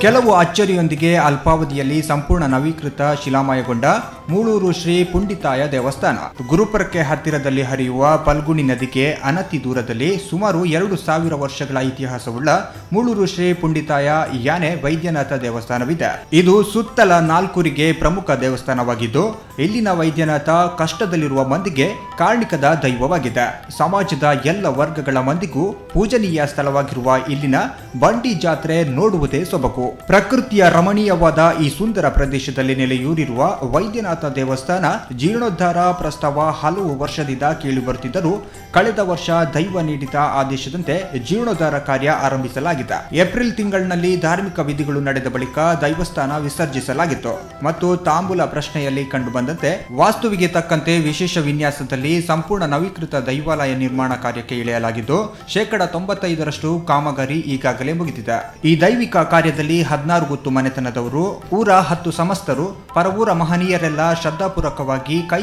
ಕೆಲವು ಅಚ್ಚರಿಯೊಂದಿಗೆ ಅಲ್ಪಾವಧಿಯಲ್ಲಿ ಸಂಪೂರ್ಣ ನವೀಕೃತ ಶಿಲಾಮಯಗೊಂಡ ಮೂಳೂರು ಶ್ರೀ ಪುಂಡಿತಾಯ ದೇವಸ್ಥಾನ. ಗುರುಪುರಕ್ಕೆ ಹತ್ತಿರದಲ್ಲಿ ಹರಿಯುವ ಪಲ್ಗುಣಿ ನದಿಗೆ ಅನತಿ ದೂರದಲ್ಲಿ ಸುಮಾರು ಎರಡು ಸಾವಿರ ವರ್ಷಗಳ ಇತಿಹಾಸವುಳ್ಳ ಮೂಳೂರು ಶ್ರೀ ಪುಂಡಿತಾಯ ಯಾನೆ ವೈದ್ಯನಾಥ ದೇವಸ್ಥಾನವಿದೆ. ಇದು ಸುತ್ತಲ ನಾಲ್ಕೂರಿಗೆ ಪ್ರಮುಖ ದೇವಸ್ಥಾನವಾಗಿದ್ದು, ಇಲ್ಲಿನ ವೈದ್ಯನಾಥ ಕಷ್ಟದಲ್ಲಿರುವ ಮಂದಿಗೆ ಕಾರಣಿಕದ ದೈವವಾಗಿದೆ. ಸಮಾಜದ ಎಲ್ಲ ವರ್ಗಗಳ ಮಂದಿಗೂ ಪೂಜನೀಯ ಸ್ಥಳವಾಗಿರುವ ಇಲ್ಲಿನ ಬಂಡಿ ಜಾತ್ರೆ ನೋಡುವುದೇ ಸೊಬಗು. ಪ್ರಕೃತಿಯ ರಮಣೀಯವಾದ ಈ ಸುಂದರ ಪ್ರದೇಶದಲ್ಲಿ ನೆಲೆಯೂರಿರುವ ವೈದ್ಯನಾಥ ದೇವಸ್ಥಾನ ಜೀರ್ಣೋದ್ಧಾರ ಪ್ರಸ್ತಾವ ಹಲವು ವರ್ಷದಿಂದ ಕೇಳಿಬರುತ್ತಿದ್ದರೂ ಕಳೆದ ವರ್ಷ ದೈವ ನೀಡಿದ ಆದೇಶದಂತೆ ಜೀರ್ಣೋದ್ಧಾರ ಕಾರ್ಯ ಆರಂಭಿಸಲಾಗಿದೆ. ಏಪ್ರಿಲ್ ತಿಂಗಳಿನಲ್ಲಿ ಧಾರ್ಮಿಕ ವಿಧಿಗಳು ನಡೆದ ಬಳಿಕ ದೈವಸ್ಥಾನ ವಿಸರ್ಜಿಸಲಾಗಿತ್ತು. ಮತ್ತು ತಾಂಬೂಲ ಪ್ರಶ್ನೆಯಲ್ಲಿ ಕಂಡುಬಂದಂತೆ ವಾಸ್ತುವಿಗೆ ತಕ್ಕಂತೆ ವಿಶೇಷ ವಿನ್ಯಾಸದಲ್ಲಿ ಸಂಪೂರ್ಣ ನವೀಕೃತ ದೈವಾಲಯ ನಿರ್ಮಾಣ ಕಾರ್ಯಕ್ಕೆ ಇಳಿಯಲಾಗಿದ್ದು ಶೇಕಡ ತೊಂಬತ್ತೈದರಷ್ಟು ಕಾಮಗಾರಿ ಈಗಾಗಲೇ ಮುಗಿದಿದೆ. ಈ ದೈವಿಕ ಕಾರ್ಯದಲ್ಲಿ ಹದಿನಾರು ಗುತ್ತು ಮನೆತನದವರು, ಊರ ಹತ್ತು ಸಮಸ್ತರು, ಪರವೂರ ಮಹನೀಯರೆಲ್ಲ ಶ್ರದ್ಧಾಪೂರ್ವಕವಾಗಿ ಕೈ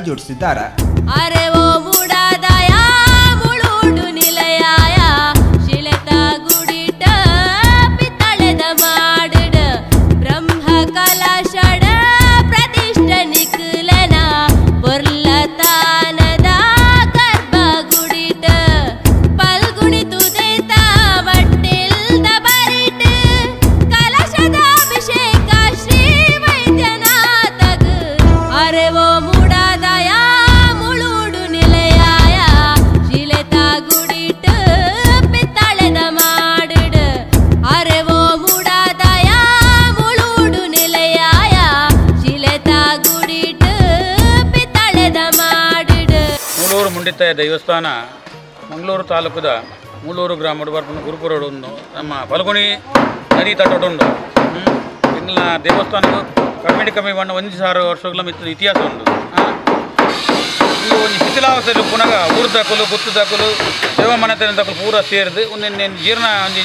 ಮುಂಡಿತಾಯ ದೇವಸ್ಥಾನ ಮಂಗಳೂರು ತಾಲೂಕದ ಮೂಳೂರು ಗ್ರಾಮದ ಬರ್ಪುನ ಉಂಡು ನಮ್ಮ ಫಲ್ಗುಣಿ ನದಿ ತಟೋಡು ಉಂಡು ಇಂಗ್ಲ ದೇವಸ್ಥಾನಕ್ಕೂ ಕಮ್ಮಿ ಕಮ್ಮಿ ಬಣ್ಣ, ಒಂದು ಸಾವಿರ ವರ್ಷಗಳ ಮಿತ್ರ ಇತಿಹಾಸ ಉಂಟು ಈ ಒಂದು ಶಿಥಿಲಾವಸ್ಥೆಯಲ್ಲಿ ಪುನಃ ಊರು ದಕ್ಕಲು ಗುತ್ತು ದಕ್ಕಲು ದೇವಮನೆತನ ಪೂರ ಸೇರಿದು. ಒಂದು ಜೀರ್ಣ, ಒಂದು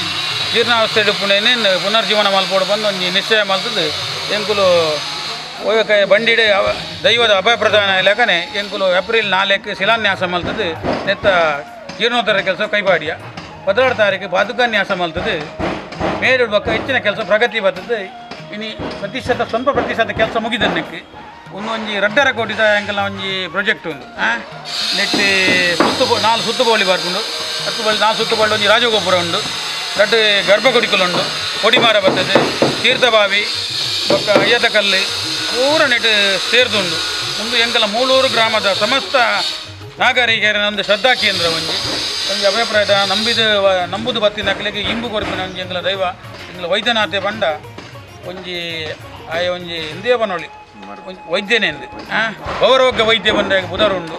ಜೀರ್ಣಾವಸ್ಥೆಯಲ್ಲಿ ಪುನಃ ಪುನರ್ಜೀವನ ಮಲ್ಪೋಡು ಬಂದು ಒಂದು ನಿಶ್ಚಯ ಮಲ್ತದ್ದು ಎಂಕುಲು ಬಂಡಿಡೆ ದೈವದ ಅಭಯಪ್ರದಾನ ಲೆಕ್ಕನೆ ಎಂಕುಲು ಏಪ್ರಿಲ್ ನಾಲ್ಕು ಶಿಲಾನ್ಯಾಸ ಮಲ್ತದ್ದು ನೆತ್ತ ಜೀರ್ಣೋದ್ಧಾರ ಕೆಲಸ ಕೈಪಾಡಿಯ ಹದಿನಾರು ತಾರೀಕು ಪಾದುಕಾನ್ಯಾಸ ಮಲ್ತದ್ದು ಮೇರು ಬಕ್ಕ ಹೆಚ್ಚಿನ ಕೆಲಸ ಪ್ರಗತಿ ಬರ್ತದೆ. ಇನ್ನು ಪ್ರತಿಶತ ಸ್ವಲ್ಪ ಪ್ರತಿಶತ ಕೆಲಸ ಮುಗಿದನ್ನಕ್ಕೆ. ಒಂದು ಒಂಜಿ ರಡ್ಡರ ಕೋಟಿದ ಎಂಕಲ್ನ ಒಂಜಿ ಪ್ರೊಜೆಕ್ಟ್ ಉಂಡು ಆ? ನೆಟ್ಟಿ ಸುತ್ತು ನಾಲ್ಕು ನಾಲ್ ಸುತ್ತು ಬೋಳಿ ಬರ್ಕೊಂಡು ಹತ್ತು ಬಳ್ಳಿ ನಾಲ್ ಸುತ್ತು ಬಳ್ಳಿ ಒಂಜಿ ರಾಜಗೋಪುರ ಉಂಡು. ದೊಡ್ಡ ಗರ್ಭಗುಡಿಕಲು ಉಂಡು. ಕೊಡಿಮಾರ ಬರ್ತದೆ. ತೀರ್ಥಬಾವಿ, ಬೊಕ್ಕ ಅಯ್ಯದ ಕಲ್ಲು ಪೂರ ನೆಟ್ ಸೇರ್ದುಂಡು. ಒಂದು ಎಂಗಲ ಮೂಳೂರು ಗ್ರಾಮದ ಸಮಸ್ತ ನಾಗರಿಕರ ಒಂದು ಶ್ರದ್ಧಾ ಕೇಂದ್ರ ಒಂಜಿ ಒಂಜಿ ಅಭಿಪ್ರಾಯದ ನಂಬಿದ ನಂಬುದು ಬತ್ತಿನ ನಕಲಿಗೆ ಇಂಬು ಕೊರಪಿನ ಒಂಜಿ ಎಂಕಲ ದೈವ, ಎಂಗಲ ವೈದ್ಯನಾಥೆ ಬಂಡ. ಒಂಜಿ ಆಯ ಒಂಜಿ ಹಿಂದೆ ಒಂಜಿ ವೈದ್ಯನೆಂದು ಆ? ಗೌರವಕ್ಕೆ ವೈದ್ಯ ಬಂದಾಗ ಬುಧರುಂಡು.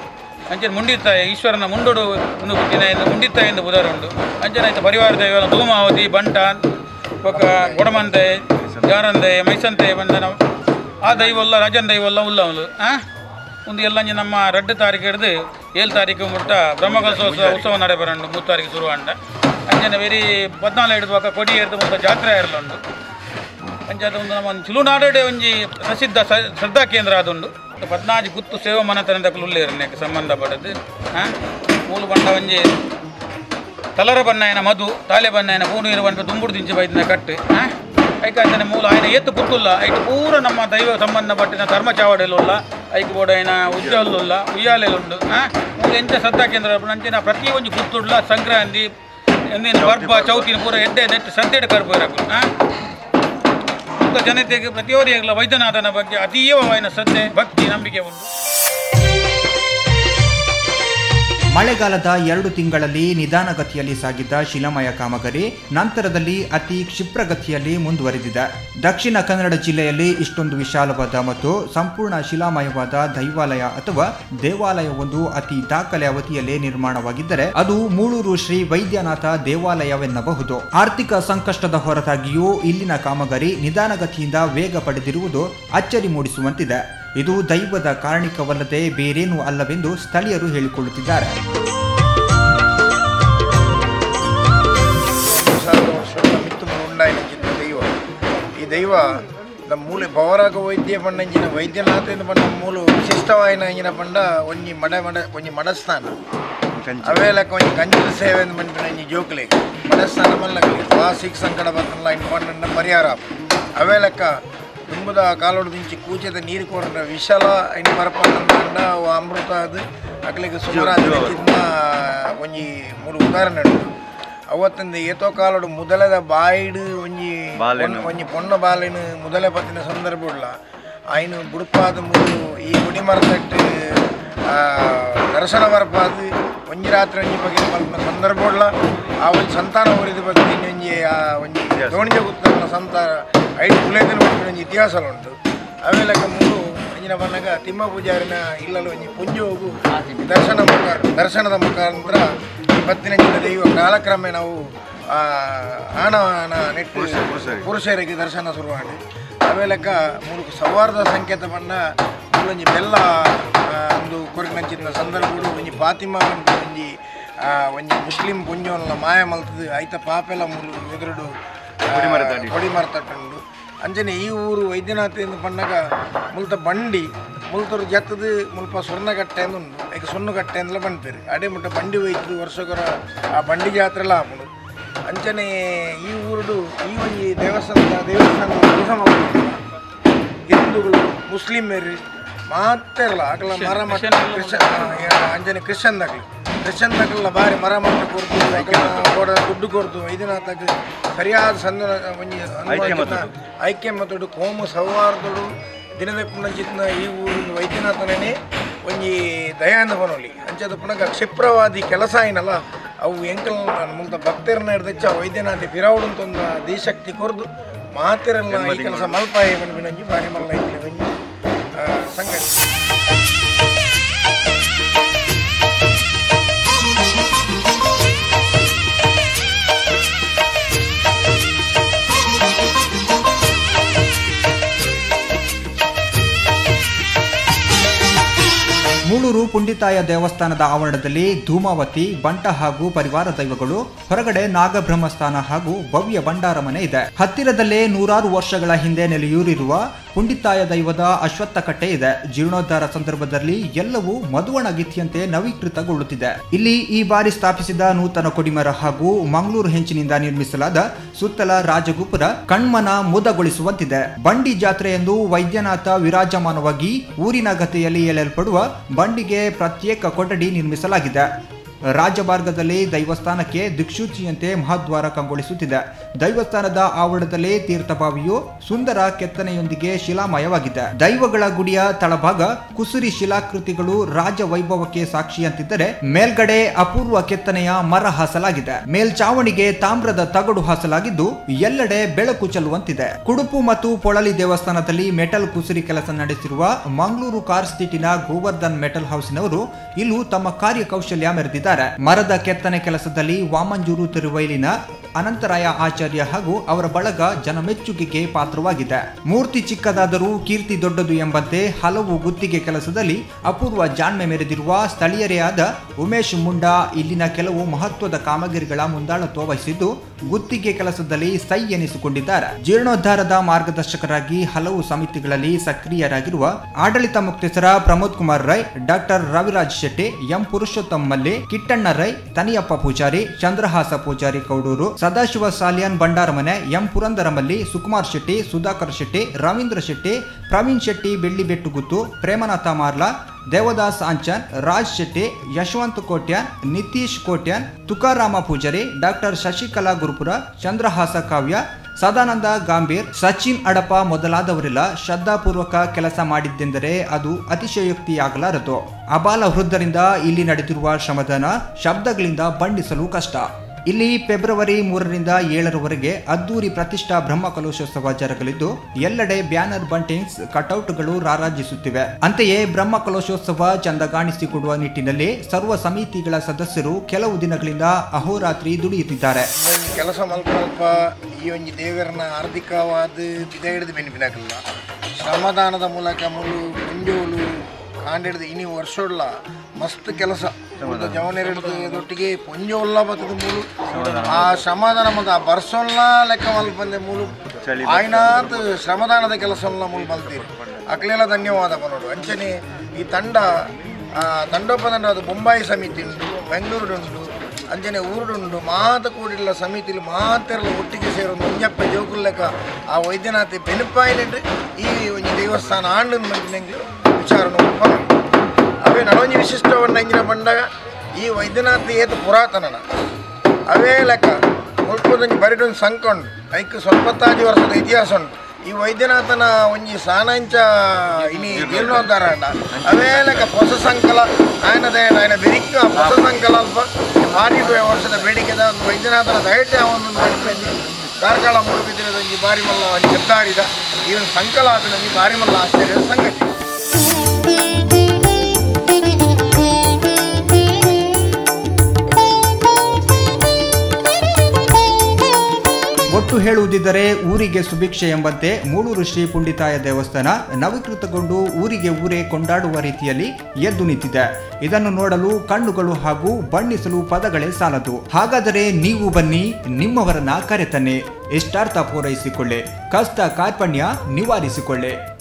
ಅಂಚನೆ ಮುಂಡಿತಾಯಿ ಈಶ್ವರನ ಮುಂಡೋಡು ಒಂದು ಬುದ್ಧಿನ ಎಂದು ಮುಂಡಿತಾಯಿ ಎಂದು ಬುಧರುಂಡು. ಅಂಚನೆ ಆಯ್ತು ಪರಿವಾರ ದೈವ ಧೂಮಾವತಿ ಬಂಟ ಒಕ್ಕ ಗೊಡಮಂತೆ ಜಾರಂದೆ ಮೈಸಂತೆ ಬಂದನ ಆ ದೈವಲ್ಲ, ರಾಜನ್ ದೈವಲ್ಲ ಉಲ್ಲವಲು ಆ? ಒಂದು ಎಲ್ಲ ನಮ್ಮ ರೆಡ್ ತಾರೀಕು ಹಿಡಿದು ಏಳು ತಾರೀಕು ಮುಟ್ಟ ಬ್ರಹ್ಮಕಲಸೋತ್ಸವ ಉತ್ಸವ ನಡೆಬರಂಡು ಮೂರು ತಾರೀಕು ಶುರು ಅಂಡ ಅಂಜನ ವೆರಿ ಪದ್ನಾಲ್ಕು ಹಿಡಿದು ಬೊಕ್ಕ ಕೊಡಿ ಹಿಡಿದು ಒಂದು ಜಾತ್ರೆ ಇರಲುಂಡು ಅಂಜಾದ ಒಂದು ನಮ್ಮ ಒಂದು ನಾಡೋಡೆ ಒಂಜಿ ಪ್ರಸಿದ್ಧ ಶ್ರದ್ಧಾ ಕೇಂದ್ರ ಅದುಂಡು ಪದ್ನಾಜು ಗುತ್ತು ಸೇವಾ ಮನತನದ ಸಂಬಂಧ ಸಂಬಂಧಪಟ್ಟದ್ದು ಹಾಂ ಮೂಲು ಬಂಡ ಒಂಜಿ ತಲರ ಬನ್ನಾಯನ ಮಧು ತಾಲೆ ಏನ ಪೂನೀರು ಬಂಡ ದುಂಬುಡು ದಿಂಚಿ ಬೈದಿನ ಕಟ್ಟು. ಹಾಂ ಐಕಾಯ್ತನೆ ಮೂಲ ಆಯ್ನ. ಏತು ಕುತ್ತುಲ್ಲ ಐತು ಪೂರ ನಮ್ಮ ದೈವ ಸಂಬಂಧಪಟ್ಟಿನ ಧರ್ಮ ಚಾವಡಿಲುಲ್ಲ ಐಕ್ ಬೋಡ ಏನ ಉಜ್ಜಲ್ಲ ಉಯ್ಯಾಲೆಲುಂಡು ಮೂಲ ಎಂತ ಸದ್ಧಾ ಕೇಂದ್ರ ಅಂಚಿನ ಒಂದು ಕುತ್ತುಡ್ಲ ಸಂಕ್ರಾಂತಿ ಎಂದಿನ ಗರ್ಭ ಚೌತಿನ ಪೂರ ಎಡ್ಡೆ ನೆಟ್ಟು ಸದ್ದೆಡೆ ಕರ್ಬೋರಾಕು ಜನತೆಗೆ ಪ್ರತಿಯೊರಿಯಾಗಲ ವೈದ್ಯನಾಥನ ಬಗ್ಗೆ ಅತೀವವಾಯಿನ ಶ್ರದ್ಧೆ ಭಕ್ತಿ ನಂಬಿಕೆ ಉಂಟು. ಮಳೆಗಾಲದ ಎರಡು ತಿಂಗಳಲ್ಲಿ ನಿಧಾನಗತಿಯಲ್ಲಿ ಸಾಗಿದ್ದ ಶಿಲಾಮಯ ಕಾಮಗಾರಿ ನಂತರದಲ್ಲಿ ಅತಿ ಕ್ಷಿಪ್ರಗತಿಯಲ್ಲಿ ಮುಂದುವರೆದಿದೆ. ದಕ್ಷಿಣ ಕನ್ನಡ ಜಿಲ್ಲೆಯಲ್ಲಿ ಇಷ್ಟೊಂದು ವಿಶಾಲವಾದ ಮತ್ತು ಸಂಪೂರ್ಣ ಶಿಲಾಮಯವಾದ ದೈವಾಲಯ ಅಥವಾ ದೇವಾಲಯವೊಂದು ಅತಿ ದಾಖಲೆ ಅವಧಿಯಲ್ಲೇ ನಿರ್ಮಾಣವಾಗಿದ್ದರೆ ಅದು ಮೂಳೂರು ಶ್ರೀ ವೈದ್ಯನಾಥ ದೇವಾಲಯವೆನ್ನಬಹುದು. ಆರ್ಥಿಕ ಸಂಕಷ್ಟದ ಹೊರತಾಗಿಯೂ ಇಲ್ಲಿನ ಕಾಮಗಾರಿ ನಿಧಾನಗತಿಯಿಂದ ವೇಗ ಪಡೆದಿರುವುದು ಅಚ್ಚರಿ ಮೂಡಿಸುವಂತಿದೆ. ಇದು ದೈವದ ಕಾರಣಿಕವಲ್ಲದೆ ಬೇರೇನೂ ಅಲ್ಲವೆಂದು ಸ್ಥಳೀಯರು ಹೇಳಿಕೊಳ್ಳುತ್ತಿದ್ದಾರೆ. ಈ ದೈವ ನಮ್ಮ ಮೂಲೆ ಪವರಾಗ ವೈದ್ಯ ಪಂಡಂಚಿನ ವೈದ್ಯನಾಥನ ಪಂಡ ಮೂಲು ವಿಶಿಷ್ಟವಾಯಿನ ಅಂಜಿನ ಪಂಡ ಒಂಜಿ ಮಡ ಮಡ ಒಂಜಿ ಮಡಸ್ಥಾನ ಅವೇಲಕ ಒಂಜಿ ಕಂಚಿನ ಸೇವೆ ಅಂತ ಬಂದ ಒಂಜಿ ಜೋಕ್ಲೆ. ಮಡಸ್ಥಾನ ಮಲ್ಲಗಲಿ. ವಾಸಿಕ್ ಸಂಕಟ ಬರ್ತಲ್ಲ ಇಂಪಾರ್ಟೆಂಟ್ ಪರಿಹಾರ. ಅವೇ ತುಂಬದ ಕಾಲೋಡು ಕೂಚದ ನೀರು ಕೊಡ್ರ ವಿಶಾಲ ಇನ್ನು ಬರಪಂಡ ಅಮೃತ ಅದು ಅಕ್ಲಿಗೆ ಸುಮಾರು ಒಂಜಿ ಮೂರು ಉದಾಹರಣೆ ಉಂಟು ಅವತ್ತಿಂದ ಏತೋ ಕಾಲೋಡು ಮೊದಲದ ಬಾಯಿಡು ಒಂಜಿ ಒಂಜಿ ಪೊಣ್ಣ ಬಾಲೆನು ಮೊದಲೇ ಪತ್ತಿನ ಸಂದರ್ಭ ಉಳ್ಳ ಆಯ್ನು ಬುಡುಪಾದ ಮೂರು ಈ ಗುಡಿ ಮರದಟ್ಟು ದರ್ಶನ ಬರಪಾದು ಒಂಜಿ ಒಂಜಿ ಬಗ್ಗೆ ಮಲ್ಪನ ಸಂದರ್ಭ ಆ ಒಂದು ಸಂತಾನ ಉರಿದ ಬಗ್ಗೆ ಒಂಜಿ ಆ ಒಂಜಿ ದೋಣಿಜ ಗುತ್ತನ ಸಂತ ಐದು ಕುಲೇದನ ಒಂಜಿ ಇತಿಹಾಸ ಉಂಟು ಆಮೇಲೆ ಮೂರು ಅಂಜಿನ ಬಂದಾಗ ತಿಮ್ಮ ಪೂಜಾರಿನ ಇಲ್ಲಲು ಒಂಜಿ ಪುಂಜು ಹೋಗು ದರ್ಶನ ಮುಖ ದರ್ಶನದ ಮುಖಾಂತರ ಪತ್ತಿನಂಚಿನ ದೈವ ಕಾಲಕ್ರಮೆ ನಾವು ಆಣವನ ನೆಟ್ಟು ಪುರುಷರಿಗೆ. ದರ್ಶನ ಶುರು ಮಾಡಿ ಅವೆಲ್ಲಕ ಮೂರು ಸೌಹಾರ್ದ ಸಂಕೇತ ಬಣ್ಣ ಒಂಜಿ ಬೆಲ್ಲ ಒಂದು ಕೊರಿನಂಚಿನ ಸಂದರ್ಭಗಳು ಒಂಜಿ ಫಾತಿಮಾ ಒಂಜಿ ಒಂಜಿ ಮುಸ್ಲಿಂ ಪುಂಜೋನ್ಲ ಮಾಯ ಮಲ್ತದು. ಐತ ಪಾಪೆಲ್ಲ ಮೂರು ಎದುರುಡು ಕೊಡಿ ಮರತಟ್ಟುಂಡು. ಅಂಜನೆ ಈ ಊರು ವೈದ್ಯನಾಥ ಎಂದು ಪಂಡಗ ಮುಲ್ತ ಬಂಡಿ ಮುಲ್ತರು ಜತ್ತದ ಮುಲ್ಪ ಸ್ವರ್ಣಗಟ್ಟೆ ಉಂಡು ಈಗ ಸುಣ್ಣಗಟ್ಟೆ ಅಂದಲ ಬಂದ್ಪೇರು. ಅಡೆ ಮುಟ್ಟ ಬಂಡಿ ಹೋಯ್ತು ವರ್ಷಗೊರ ಆ ಬಂಡಿ ಜಾತ್ರೆ ಎಲ್ಲ ಆಪುಡು. ಅಂಚನೆ ಈ ಊರುಡು ಈ ಒಂಜಿ ದೇವಸ್ಥಾನದ ದೇವಸ್ಥಾನ ಮಾಡ್ತಾರೆ ಹಿಂದೂಗಳು ಮುಸ್ಲಿಮರು ಮಾತ್ರ ಇರಲ್ಲ ಆಗಲ್ಲ ಮರ ಮಟ್ಟ ಕ್ರಿಶ್ಚನ್ ಅಂಜನೆ ಕ್ರಿಶ್ಚನ್ ಕ್ರಿಶ್ಚನ್ದಾಗಲ್ಲ ಬಾರಿ ಮರ ಮಟ್ಟ ಕೊರ್ದು ಕೊಡ ದುಡ್ಡು ಕೊರ್ದು ಐದಿನಾತಾಗ ಸರಿಯಾದ ಸಂದ ಐಕ್ಯ ಮತ್ತು ಕೋಮು ಸೌಹಾರ್ದಡು ದಿನದ ಪುನಜಿತ್ನ ಈ ಊರಿನ ವೈದ್ಯನಾಥನೇ ಒಂಜಿ ದಯಾನಂದ ಬನೋಲಿ ಅಂಚದ ಪುನಗ ಕ್ಷಿಪ್ರವಾದಿ ಕೆಲಸ ಏನಲ್ಲ ಅವು ಎಂಕಲ್ ಮುಂದ ಭಕ್ತರನ್ನ ಹಿಡ್ದಚ್ಚ ವೈದ್ಯನಾಥ ಫಿರಾವುಡು ಅಂತ ಒಂದು ದೇಶಕ್ತಿ ಕೊರ್ದು ಮಾತಿರಲ್ಲ ಈ ಕೆಲಸ ಮಲ್ಪಾಯಿ ಬಂದ್ಬಿಡಂಗಿ ಬಾರಿ ಮಲ್ಲ ಪುಂಡಿತಾಯ ದೇವಸ್ಥಾನದ ಆವರಣದಲ್ಲಿ ಧೂಮಾವತಿ, ಬಂಟ ಹಾಗೂ ಪರಿವಾರ ದೈವಗಳು, ಹೊರಗಡೆ ನಾಗಬ್ರಹ್ಮಸ್ಥಾನ ಹಾಗೂ ಭವ್ಯ ಭಂಡಾರ ಮನೆ ಇದೆ. ಹತ್ತಿರದಲ್ಲೇ ನೂರಾರು ವರ್ಷಗಳ ಹಿಂದೆ ನೆಲೆಯೂರಿರುವ ಪುಂಡಿತಾಯ ದೈವದ ಅಶ್ವತ್ಥ ಕಟ್ಟೆ ಇದೆ. ಜೀರ್ಣೋದ್ಧಾರ ಸಂದರ್ಭದಲ್ಲಿ ಎಲ್ಲವೂ ಮಧುವಣಗಿತ್ತಿಯಂತೆ ನವೀಕೃತಗೊಳ್ಳುತ್ತಿದೆ. ಇಲ್ಲಿ ಈ ಬಾರಿ ಸ್ಥಾಪಿಸಿದ ನೂತನ ಕೊಡಿಮರ ಹಾಗೂ ಮಂಗಳೂರು ಹೆಂಚಿನಿಂದ ನಿರ್ಮಿಸಲಾದ ಸುತ್ತಲ ರಾಜಗೋಪುರ ಕಣ್ಮನ ಮುದಗೊಳಿಸುವಂತಿದೆ. ಬಂಡಿ ಜಾತ್ರೆ ಎಂದು ವೈದ್ಯನಾಥ ವಿರಾಜಮಾನವಾಗಿ ಊರಿನ ಗತೆಯಲ್ಲಿ ಎಳೆಯಲ್ಪಡುವ ಬಂಡಿಗೆ ಪ್ರತ್ಯೇಕ ಕೊಠಡಿ ನಿರ್ಮಿಸಲಾಗಿದೆ. ರಾಜಮಾರ್ಗದಲ್ಲಿ ದೈವಸ್ಥಾನಕ್ಕೆ ದಿಕ್ಸೂಚಿಯಂತೆ ಮಹಾದ್ವಾರ ಕಂಗೊಳಿಸುತ್ತಿದೆ. ದೈವಸ್ಥಾನದ ಆವರಣದಲ್ಲಿ ತೀರ್ಥಭಾವಿಯು ಸುಂದರ ಕೆತ್ತನೆಯೊಂದಿಗೆ ಶಿಲಾಮಯವಾಗಿದೆ. ದೈವಗಳ ಗುಡಿಯ ತಳಭಾಗ ಕುಸುರಿ ಶಿಲಾಕೃತಿಗಳು ರಾಜ ವೈಭವಕ್ಕೆ ಸಾಕ್ಷಿಯಂತಿದ್ದರೆ ಮೇಲ್ಗಡೆ ಅಪೂರ್ವ ಕೆತ್ತನೆಯ ಮರ ಹಾಸಲಾಗಿದೆ. ಮೇಲ್ಚಾವಣಿಗೆ ತಾಮ್ರದ ತಗಡು ಹಾಸಲಾಗಿದ್ದು ಎಲ್ಲೆಡೆ ಬೆಳಕು ಚೆಲ್ಲುವಂತಿದೆ. ಕುಡುಪು ಮತ್ತು ಪೊಳಲಿ ದೇವಸ್ಥಾನದಲ್ಲಿ ಮೆಟಲ್ ಕುಸುರಿ ಕೆಲಸ ನಡೆಸಿರುವ ಮಂಗಳೂರು ಕಾರ್ ಸ್ಟ್ರೀಟಿನ ಗೋವರ್ಧನ್ ಮೆಟಲ್ ಹೌಸ್ನವರು ಇಲ್ಲೂ ತಮ್ಮ ಕಾರ್ಯಕೌಶಲ್ಯ ಮೆರೆದಿದ್ದಾರೆ. ಮರದ ಕೆತ್ತನೆ ಕೆಲಸದಲ್ಲಿ ವಾಮಂಜೂರು ತಿರುವೈಲಿನ ಅನಂತರಾಯ ಆಚಾರ್ಯ ಹಾಗೂ ಅವರ ಬಳಗ ಜನಮೆಚ್ಚುಗೆಗೆ ಪಾತ್ರವಾಗಿದೆ. ಮೂರ್ತಿ ಚಿಕ್ಕದಾದರೂ ಕೀರ್ತಿ ದೊಡ್ಡದು ಎಂಬಂತೆ ಹಲವು ಗುತ್ತಿಗೆ ಕೆಲಸದಲ್ಲಿ ಅಪೂರ್ವ ಜಾಣ್ಮೆ ಮೆರೆದಿರುವ ಸ್ಥಳೀಯರೇ ಆದ ಉಮೇಶ್ ಮುಂಡಾ ಇಲ್ಲಿನ ಕೆಲವು ಮಹತ್ವದ ಕಾಮಗಾರಿಗಳ ಮುಂದಾಳತ್ವ ವಹಿಸಿದ್ದು ಗುತ್ತಿಗೆ ಕೆಲಸದಲ್ಲಿ ಸೈ ಎನಿಸಿಕೊಂಡಿದ್ದಾರೆ. ಜೀರ್ಣೋದ್ಧಾರದ ಮಾರ್ಗದರ್ಶಕರಾಗಿ ಹಲವು ಸಮಿತಿಗಳಲ್ಲಿ ಸಕ್ರಿಯರಾಗಿರುವ ಆಡಳಿತ ಮುಖ್ಯಸ್ಥರ Pramod Kumar Rai, doctor Raviraj Shetty, M Purushottam Malli, Kittanna Rai, Taniyappa Poojary, Chandrahasa Poojary Kaudoor, Sadashiva Salian Bhandaramane, M Purandaramalli Sukumar Shetty, Sudhakar Shetty, Ravindra Shetty, Praveen Shetty Bellibettuguttu Premanatha Marla Devadas Anchan Raj Shetty, Yashwant Kotian, Nitish Kotian, Tukarama Poojary, doctor Shashikala Gurupura, Chandrahasa Kavya, Sadananda Gambhir, Sachin Adapa ಮೊದಲಾದವರೆಲ್ಲ ಶ್ರದ್ಧಾಪೂರ್ವಕ ಕೆಲಸ ಮಾಡಿದ್ದೆಂದರೆ ಅದು ಅತಿಶಯೋಕ್ತಿಯಾಗಲಾರದು. ಅಬಾಲ ವೃದ್ಧರಿಂದ ಇಲ್ಲಿ ನಡೆದಿರುವ ಶ್ರಮದಾನ ಶಬ್ದಗಳಿಂದ ಬಣ್ಣಿಸಲು ಕಷ್ಟ. ಇಲ್ಲಿ ಫೆಬ್ರವರಿ ಮೂರರಿಂದ ಏಳರವರೆಗೆ ಅದ್ದೂರಿ ಪ್ರತಿಷ್ಠಾ ಬ್ರಹ್ಮ ಕಲಶೋತ್ಸವ ಜರುಗಲಿದ್ದು ಎಲ್ಲೆಡೆ ಬ್ಯಾನರ್ ಬಂಟಿಂಗ್ಸ್ ಕಟೌಟ್ಗಳು ರಾರಾಜಿಸುತ್ತಿವೆ. ಅಂತೆಯೇ ಬ್ರಹ್ಮ ಕಲಶೋತ್ಸವ ಚಂದ ಕಾಣಿಸಿಕೊಡುವ ನಿಟ್ಟಿನಲ್ಲಿ ಸರ್ವ ಸಮಿತಿಗಳ ಸದಸ್ಯರು ಕೆಲವು ದಿನಗಳಿಂದ ಅಹೋರಾತ್ರಿ ದುಡಿಯುತ್ತಿದ್ದಾರೆ. ಕೆಲಸ ಮಲ್ಪ ಈ ಒಂಜಿ ದೇವರನ್ನ ಆರ್ಥಿಕವಾದ ಶ್ರಮದಾನದ ಮೂಲಕ ಮುಂಜೋಲು ಕಾಂಡಿಡ್ದು ಇನಿ ವರ್ಷೋಡ್ಲ. ಮಸ್ತ್ ಕೆಲಸ. ಜವನೇರಿಗೆ ದೊಟ್ಟಿಗೆ ಪೊಂಜೋಲ್ಲ ಬತ್ತದ ಮೂಲು. ಆ ಶ್ರಮದಾನ ಮತ್ತು ಆ ಬರ್ಸೋಲ್ಲ ಲೆಕ್ಕ ಮಲ್ಪಂದೆ ಮೂಲು. ಆಯ್ನಾತ್ ಶ್ರಮದಾನದ ಕೆಲಸವಲ್ಲ ಮೂಲು ಮಲ್ತೀರಿ ಅಕ್ಲೆಲ್ಲ ಧನ್ಯವಾದ ಬನ್ನೋಡು. ಅಂಚನೆ ಈ ತಂಡ ಆ, ತಂಡೋಪತಂಡ ಅದು ಬೊಂಬಾಯಿ ಸಮಿತಿ ಉಂಟು ಬೆಂಗಳೂರು ಉಂಟು ಅಂಜನೆ ಊರುಡುಂಡು ಮಾತ ಕೂಡಿಲ್ಲ ಸಮಿತಿಲಿ ಮಾತೆರಲ್ಲ ಒಟ್ಟಿಗೆ ಸೇರು ಮುಂಜಪ್ಪ ಲೆಕ್ಕ ಆ ವೈದ್ಯನಾಥಿ ಬೆನುಪಾಯಿಲಿಟ್ಟು ಈ ಒಂಜಿ ದೇವಸ್ಥಾನ ಆಂಡು ಮಂಜಿನಂಗೆ ವಿಚಾರ ನೋಡ್ಕೊಂಡು ಅವೇ ನನೊಂದು ವಿಶಿಷ್ಟವನ್ನು ಅಂಜಿನ ಬಂದಾಗ ಈ ವೈದ್ಯನಾಥ ಏತು ಪುರಾತನನ. ಅವೇ ಲೆಕ್ಕ. ಮುಳ್ಕೊಂದು ಬರಿಡು ಸಂಕೊಂಡು. ಐಕ್ ಸ್ವಲ್ಪತ್ತಾಜಿ ವರ್ಷದ ಇತಿಹಾಸ ಉಂಟು. ಈ ವೈದ್ಯನಾಥನ ಒಂಜಿ ಸಾನಾಂಚ ಇನಿ ಜೀರ್ಣೋದ್ಧಾರ ಅಂಡ ಅವೇ ಲೆಕ್ಕ ಹೊಸ ಸಂಕಲ. ಆಯನದೇನ ಆಯ್ನ ಬಿರಿಕ್ಕ ಹೊಸ ಸಂಕಲ ಅಲ್ಪ. ವರ್ಷದ ಬೇಡಿಕೆದ ವೈದ್ಯನಾಥನ ದಯಟೆ ಒಂದು ಮಾಡಿಪೆಂದು ಕಾರ್ಕಳ ಮುಳುಗಿದ್ರೆ ಬಾರಿ ಮಲ್ಲ ಹೆದ್ದಾರಿದ. ಒಂದು ಸಂಕಲ ಆದ್ರೆ ಬಾರಿ ಮಲ್ಲ ಆಶ್ಚರ್ಯದ ಸಂಗತಿ. ಒಟ್ಟು ಹೇಳುವುದಿದ್ದರೆ ಊರಿಗೆ ಸುಭಿಕ್ಷೆ ಎಂಬಂತೆ ಮೂಳೂರು ಶ್ರೀ ಪುಂಡಿತಾಯ ದೇವಸ್ಥಾನ ನವೀಕೃತಗೊಂಡು ಊರಿಗೆ ಊರೇ ಕೊಂಡಾಡುವ ರೀತಿಯಲ್ಲಿ ಎದ್ದು ನಿಂತಿದೆ. ಇದನ್ನು ನೋಡಲು ಕಣ್ಣುಗಳು ಹಾಗೂ ಬಣ್ಣಿಸಲು ಪದಗಳೇ ಸಾಲದು. ಹಾಗಾದರೆ ನೀವು ಬನ್ನಿ, ನಿಮ್ಮವರನ್ನ ಕರೆತನ್ನಿ. ಇಷ್ಟಾರ್ಥ ಪೂರೈಸಿಕೊಳ್ಳೆ. ಕಷ್ಟ ಕಾರ್ಪಣ್ಯ ನಿವಾರಿಸಿಕೊಳ್ಳೆ.